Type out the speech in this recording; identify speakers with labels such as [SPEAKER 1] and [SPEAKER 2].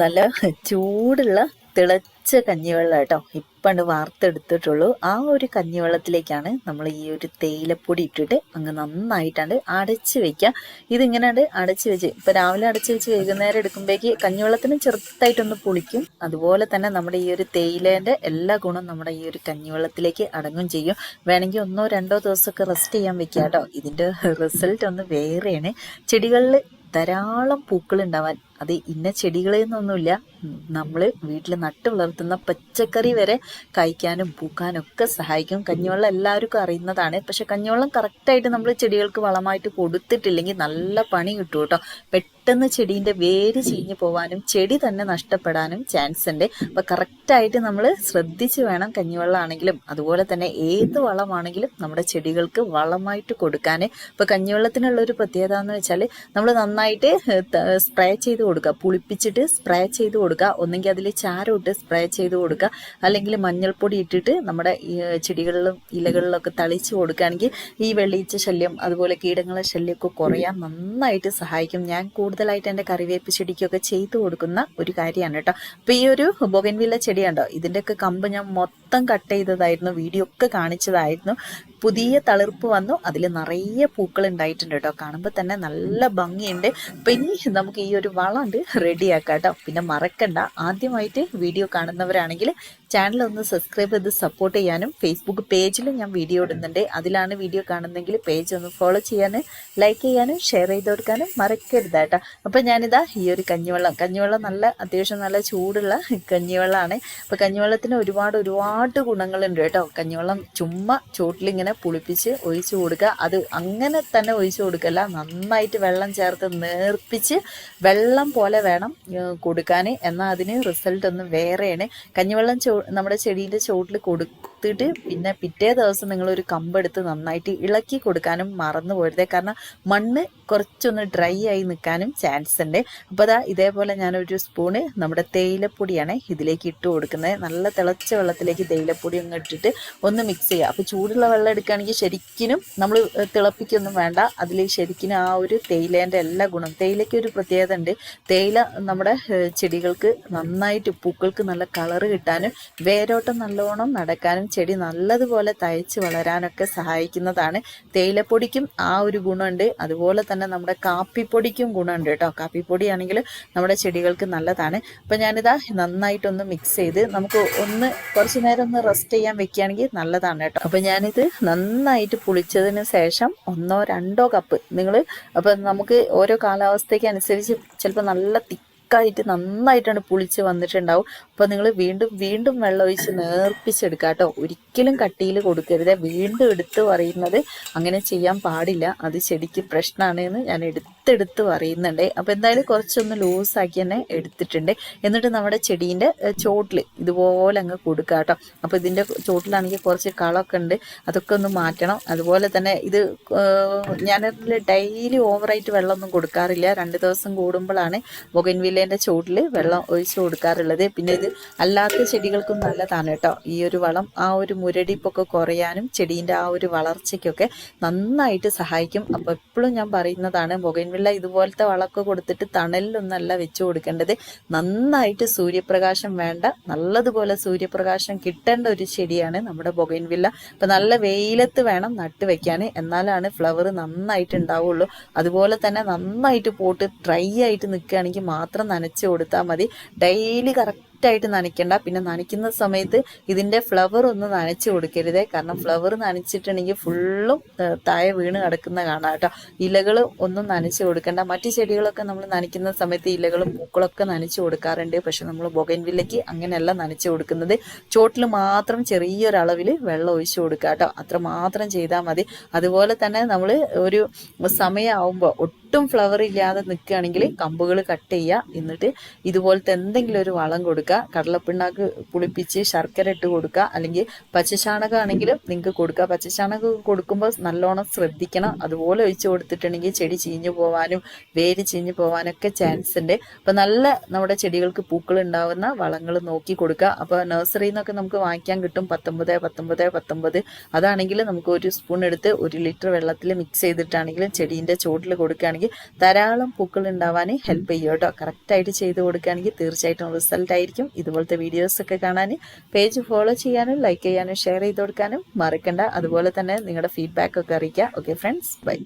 [SPEAKER 1] നല്ല ചൂടുള്ള തിളച്ച കഞ്ഞിവെള്ളം കേട്ടോ. ഇപ്പണ്ട് വാർത്തെടുത്തിട്ടുള്ളൂ. ആ ഒരു കഞ്ഞിവെള്ളത്തിലേക്കാണ് നമ്മൾ ഈ ഒരു തേയിലപ്പൊടി ഇട്ടിട്ട് അങ്ങ് നന്നായിട്ടാണ്ട് അടച്ച് വെക്കുക ഇതിങ്ങനെയാണ്ട് അടച്ച് വെച്ച് ഇപ്പൊ രാവിലെ അടച്ച് വെച്ച് വൈകുന്നേരം എടുക്കുമ്പോഴേക്ക് കഞ്ഞിവെള്ളത്തിന് ചെറുതായിട്ടൊന്ന് പുളിക്കും. അതുപോലെ തന്നെ നമ്മുടെ ഈ ഒരു തേയിലേന്റെ എല്ലാ ഗുണം നമ്മുടെ ഈ ഒരു കഞ്ഞിവെള്ളത്തിലേക്ക് അടങ്ങും ചെയ്യും. വേണമെങ്കിൽ ഒന്നോ രണ്ടോ ദിവസമൊക്കെ റെസ്റ്റ് ചെയ്യാൻ വെക്കുക കേട്ടോ. ഇതിന്റെ റിസൾട്ട് ഒന്ന് വേറെയാണ്. ചെടികളിൽ ധാരാളം പൂക്കൾ ഉണ്ടാവാൻ അത് ഇന്ന ചെടികളിൽ നിന്നൊന്നുമില്ല നമ്മൾ വീട്ടിൽ നട്ടു വളർത്തുന്ന പച്ചക്കറി വരെ കഴിക്കാനും പൂക്കാനും ഒക്കെ സഹായിക്കും. കഞ്ഞിവെള്ളം എല്ലാവർക്കും അറിയുന്നതാണ്. പക്ഷെ കഞ്ഞിവെള്ളം കറക്റ്റായിട്ട് നമ്മൾ ചെടികൾക്ക് വളമായിട്ട് കൊടുത്തിട്ടില്ലെങ്കിൽ നല്ല പണി കിട്ടും കേട്ടോ. പെട്ടെന്ന് ചെടീന്റെ വേര് ചീഞ്ഞു പോവാനും ചെടി തന്നെ നഷ്ടപ്പെടാനും ചാൻസ് ഉണ്ട്. അപ്പൊ കറക്റ്റായിട്ട് നമ്മൾ ശ്രദ്ധിച്ച് വേണം കഞ്ഞിവെള്ളം ആണെങ്കിലും. അതുപോലെ തന്നെ ഏത് വളമാണെങ്കിലും നമ്മുടെ ചെടികൾക്ക് വളമായിട്ട് കൊടുക്കാൻ ഇപ്പൊ കഞ്ഞിവെള്ളത്തിനുള്ള ഒരു പ്രത്യേകത എന്ന് വെച്ചാൽ നമ്മൾ നന്നായിട്ട് സ്പ്രേ ചെയ്ത് കൊടുക്കുക. പുളിപ്പിച്ചിട്ട് സ്പ്രേ ചെയ്ത് കൊടുക്കുക. ഒന്നെങ്കിൽ അതിൽ ചാരം ഇട്ട് സ്പ്രേ ചെയ്ത് കൊടുക്കുക. അല്ലെങ്കിൽ മഞ്ഞൾപ്പൊടി ഇട്ടിട്ട് നമ്മുടെ ചെടികളിലും ഇലകളിലൊക്കെ തളിച്ച് കൊടുക്കുകയാണെങ്കിൽ ഈ വെള്ളീച്ച ശല്യം അതുപോലെ കീടങ്ങളെ ശല്യമൊക്കെ കുറയാൻ നന്നായിട്ട് സഹായിക്കും. ഞാൻ കൂടുതലായിട്ട് എന്റെ കറിവേപ്പ് ചെടിക്കൊക്കെ ചെയ്തു കൊടുക്കുന്ന ഒരു കാര്യമാണ് കേട്ടോ. അപ്പോൾ ഈ ഒരു ബൊഗൻവില്ല ചെടിയുണ്ടോ? ഇതിന്റെയൊക്കെ കമ്പ് ഞാൻ മൊത്തം കട്ട് ചെയ്തതായിരുന്നു. വീഡിയോ ഒക്കെ കാണിച്ചതായിരുന്നു. പുതിയ തളിർപ്പ് വന്നു. അതിൽ നിറയെ പൂക്കൾ ഉണ്ടായിട്ടുണ്ട് കേട്ടോ കാണുമ്പോൾ തന്നെ നല്ല ഭംഗിയുണ്ട്. അപ്പം ഇനി നമുക്ക് ഈ ഒരു വളമുണ്ട് റെഡിയാക്കാം കേട്ടോ പിന്നെ മറക്കണ്ട. ആദ്യമായിട്ട് വീഡിയോ കാണുന്നവരാണെങ്കിൽ ചാനൽ ഒന്ന് സബ്സ്ക്രൈബ് ചെയ്ത് സപ്പോർട്ട് ചെയ്യാനും ഫേസ്ബുക്ക് പേജിലും ഞാൻ വീഡിയോ ഇടുന്നുണ്ട്. അതിലാണ് വീഡിയോ കാണുന്നെങ്കിൽ പേജ് ഒന്ന് ഫോളോ ചെയ്യാനും ലൈക്ക് ചെയ്യാനും ഷെയർ ചെയ്ത് കൊടുക്കാനും മറക്കരുത് കേട്ടോ. അപ്പം ഞാനിതാ ഈ ഒരു കഞ്ഞിവെള്ളം കഞ്ഞിവെള്ളം നല്ല അത്യാവശ്യം നല്ല ചൂടുള്ള കഞ്ഞിവെള്ളമാണ് അപ്പോൾ കഞ്ഞിവെള്ളത്തിന് ഒരുപാട് ഒരുപാട് ഗുണങ്ങളുണ്ട് കേട്ടോ. കഞ്ഞിവെള്ളം ചുമ്മാ ചോട്ടിലിങ്ങനെ പുളിപ്പിച്ച് ഒഴിച്ചു കൊടുക്കുക. അത് അങ്ങനെ തന്നെ ഒഴിച്ചു കൊടുക്കല്ല. നന്നായിട്ട് വെള്ളം ചേർത്ത് നേർപ്പിച്ച് വെള്ളം പോലെ വേണം കൊടുക്കാൻ എന്നാൽ അതിന് റിസൾട്ട് ഒന്ന് വേറെയാണ്. കഞ്ഞിവെള്ളം ചോ നമ്മുടെ ചെടീന്റെ ചുവട്ടിൽ കൊടുത്തിട്ട് പിന്നെ പിറ്റേ ദിവസം നിങ്ങളൊരു കമ്പെടുത്ത് നന്നായിട്ട് ഇളക്കി കൊടുക്കാനും മറന്നു പോരുതേ കാരണം മണ്ണ് കുറച്ചൊന്ന് ഡ്രൈ ആയി നിൽക്കാനും ചാൻസ് ഉണ്ട്. അപ്പോൾ അതാ ഇതേപോലെ ഞാനൊരു സ്പൂണ് നമ്മുടെ തേയിലപ്പൊടിയാണ് ഇതിലേക്ക് ഇട്ട് കൊടുക്കുന്നത്. നല്ല തിളച്ച വെള്ളത്തിലേക്ക് തേയിലപ്പൊടി ഒന്ന് ഇട്ടിട്ട് ഒന്ന് മിക്സ് ചെയ്യുക. അപ്പോൾ ചൂടുള്ള വെള്ളം എടുക്കുകയാണെങ്കിൽ ശരിക്കും നമ്മൾ തിളപ്പിക്കൊന്നും വേണ്ട. അതിൽ ശരിക്കും ആ ഒരു തേയിലേന്റെ എല്ലാ ഗുണം തേയിലയ്ക്ക് ഒരു പ്രത്യേകത ഉണ്ട്. തേയില നമ്മുടെ ചെടികൾക്ക് നന്നായിട്ട് പൂക്കൾക്ക് നല്ല കളറ് കിട്ടാനും വേരോട്ടം നല്ലോണം നടക്കാനും ചെടി നല്ലതുപോലെ തയ്ച്ച് വളരാനൊക്കെ സഹായിക്കുന്നതാണ്. തേയിലപ്പൊടിക്കും ആ ഒരു ഗുണമുണ്ട്. അതുപോലെ തന്നെ നമ്മുടെ കാപ്പിപ്പൊടിക്കും ഗുണമുണ്ട് കേട്ടോ. കാപ്പിപ്പൊടി ആണെങ്കിൽ നമ്മുടെ ചെടികൾക്ക് നല്ലതാണ്. അപ്പം ഞാനിതാ നന്നായിട്ടൊന്ന് മിക്സ് ചെയ്ത് നമുക്ക് ഒന്ന് കുറച്ച് നേരം ഒന്ന് റെസ്റ്റ് ചെയ്യാൻ വെക്കുകയാണെങ്കിൽ നല്ലതാണ് കേട്ടോ. അപ്പം ഞാനിത് നന്നായിട്ട് പുളിച്ചതിന് ശേഷം ഒന്നോ രണ്ടോ കപ്പ് നിങ്ങൾ അപ്പം നമുക്ക് ഓരോ കാലാവസ്ഥയ്ക്ക് അനുസരിച്ച് ചിലപ്പോൾ നല്ല തിക്കായിട്ട് നന്നായിട്ടാണ് പുളിച്ച് വന്നിട്ടുണ്ടാവും. അപ്പോൾ നിങ്ങൾ വീണ്ടും വീണ്ടും വെള്ളം ഒഴിച്ച് നേർപ്പിച്ചെടുക്കാട്ടോ ഒരിക്കലും കട്ടിയിൽ കൊടുക്കരുത്. വീണ്ടും എടുത്ത് പറയുന്നത് അങ്ങനെ ചെയ്യാൻ പാടില്ല. അത് ചെടിക്ക് പ്രശ്നമാണ് എന്ന് ഞാൻ എടുത്തെടുത്ത് പറയുന്നുണ്ട്. അപ്പോൾ എന്തായാലും കുറച്ചൊന്ന് ലൂസാക്കി തന്നെ എടുത്തിട്ടുണ്ട്. എന്നിട്ട് നമ്മുടെ ചെടീന്റെ ചോട്ടിൽ ഇതുപോലെ അങ്ങ് കൊടുക്കുക കേട്ടോ. അപ്പോൾ ഇതിന്റെ ചോട്ടിലാണെങ്കിൽ കുറച്ച് കളമൊക്കെ ഉണ്ട്. അതൊക്കെ ഒന്ന് മാറ്റണം. അതുപോലെ തന്നെ ഇത് ഞാനതിൽ ഡെയിലി ഓവറായിട്ട് വെള്ളമൊന്നും കൊടുക്കാറില്ല. രണ്ട് ദിവസം കൂടുമ്പോഴാണ് ബൊഗൻവില്ലേന്റെ ചോട്ടിൽ വെള്ളം ഒഴിച്ചു കൊടുക്കാറുള്ളത്. പിന്നെ ഇത് അല്ലാത്ത ചെടികൾക്കും നല്ലതാണ് കേട്ടോ. ഈ ഒരു വളം ആ ഒരു മുരടിപ്പൊക്കെ കുറയാനും ചെടീന്റെ ആ ഒരു വളർച്ചയ്ക്കൊക്കെ നന്നായിട്ട് സഹായിക്കും. അപ്പോൾ എപ്പോഴും ഞാൻ പറയുന്നതാണ് ബൊഗൻവില്ല ഇതുപോലത്തെ വളമൊക്കെ കൊടുത്തിട്ട് തണലിലൊന്നല്ല വെച്ച് കൊടുക്കേണ്ടത്. നന്നായിട്ട് സൂര്യപ്രകാശം വേണ്ട നല്ലതുപോലെ സൂര്യപ്രകാശം കിട്ടേണ്ട ഒരു ചെടിയാണ് നമ്മുടെ ബൊഗൻവില്ല അപ്പം നല്ല വെയിലത്ത് വേണം നട്ട് വെക്കാൻ എന്നാലാണ് ഫ്ലവർ നന്നായിട്ട് ഉണ്ടാവുള്ളൂ. അതുപോലെ തന്നെ നന്നായിട്ട് പോട്ട് ഡ്രൈ ആയിട്ട് നിൽക്കുകയാണെങ്കിൽ മാത്രം നനച്ച് കൊടുത്താൽ മതി. ഡെയിലി കറക്റ്റ് ആയിട്ട് നനയ്ക്കണ്ട. പിന്നെ നനയ്ക്കുന്ന സമയത്ത് ഇതിന്റെ ഫ്ലവർ ഒന്ന് നനച്ചു കൊടുക്കരുത്. കാരണം ഫ്ലവർ നനച്ചിട്ടുണ്ടെങ്കിൽ ഫുള്ളും താഴെ വീണ് കിടക്കുന്ന കാണാം കേട്ടോ. ഇലകൾ ഒന്നും നനച്ചു കൊടുക്കണ്ട. മറ്റ് ചെടികളൊക്കെ നമ്മൾ നനയ്ക്കുന്ന സമയത്ത് ഇലകളും പൂക്കളൊക്കെ നനച്ചു കൊടുക്കാറുണ്ട്. പക്ഷെ നമ്മൾ ബൊഗൻവില്ലയ്ക്ക് അങ്ങനെയല്ല നനച്ചു കൊടുക്കുന്നത്. ചോട്ടിൽ മാത്രം ചെറിയൊരളവിൽ വെള്ളം ഒഴിച്ചു കൊടുക്കുക കേട്ടോ അത്ര മാത്രം ചെയ്താൽ മതി. അതുപോലെ തന്നെ നമ്മൾ ഒരു സമയമാവുമ്പോൾ ഒട്ടും ഫ്ലവർ ഇല്ലാതെ നിൽക്കുകയാണെങ്കിൽ കമ്പുകൾ കട്ട് ചെയ്യുക എന്നിട്ട് ഇതുപോലത്തെ എന്തെങ്കിലും ഒരു വളം കൊടുക്കുക കടലപ്പിണ്ണാക്ക് പുളിപ്പിച്ച് ശർക്കര ഇട്ട് കൊടുക്കുക അല്ലെങ്കിൽ പച്ചച്ചാണകം ആണെങ്കിലും നിങ്ങൾക്ക് കൊടുക്കുക പച്ചച്ചാണകം കൊടുക്കുമ്പോൾ നല്ലോണം ശ്രദ്ധിക്കണം. അതുപോലെ ഒഴിച്ചു കൊടുത്തിട്ടുണ്ടെങ്കിൽ ചെടി ചീഞ്ഞു പോവാനും വേര് ചീഞ്ഞു പോവാനൊക്കെ ചാൻസ് ഉണ്ട്. അപ്പം നല്ല നമ്മുടെ ചെടികൾക്ക് പൂക്കൾ ഉണ്ടാവുന്ന വളങ്ങൾ നോക്കി കൊടുക്കുക അപ്പോൾ നഴ്സറിയിൽ നിന്നൊക്കെ നമുക്ക് വാങ്ങിക്കാൻ കിട്ടും. പത്തൊമ്പത് പത്തൊമ്പത് പത്തൊമ്പത്. അതാണെങ്കിൽ നമുക്ക് ഒരു സ്പൂൺ എടുത്ത് ഒരു ലിറ്റർ വെള്ളത്തിൽ മിക്സ് ചെയ്തിട്ടാണെങ്കിലും ചെടീന്റെ ചോട്ടിൽ കൊടുക്കുകയാണെങ്കിൽ കൊടുക്കുകയാണെങ്കിൽ ധാരാളം പൂക്കൾ ഉണ്ടാവാൻ ഹെൽപ്പ് ചെയ്യും കേട്ടോ. കറക്റ്റായിട്ട് ചെയ്ത് കൊടുക്കുകയാണെങ്കിൽ തീർച്ചയായിട്ടും റിസൾട്ട് ആയിരിക്കും. ഇതുപോലത്തെ വീഡിയോസൊക്കെ കാണാൻ പേജ് ഫോളോ ചെയ്യാനും ലൈക്ക് ചെയ്യാനും ഷെയർ ചെയ്ത് കൊടുക്കാനും മറക്കണ്ട. അതുപോലെ തന്നെ നിങ്ങളുടെ ഫീഡ്ബാക്ക് ഒക്കെ അറിയിക്കുക. Okay friends bye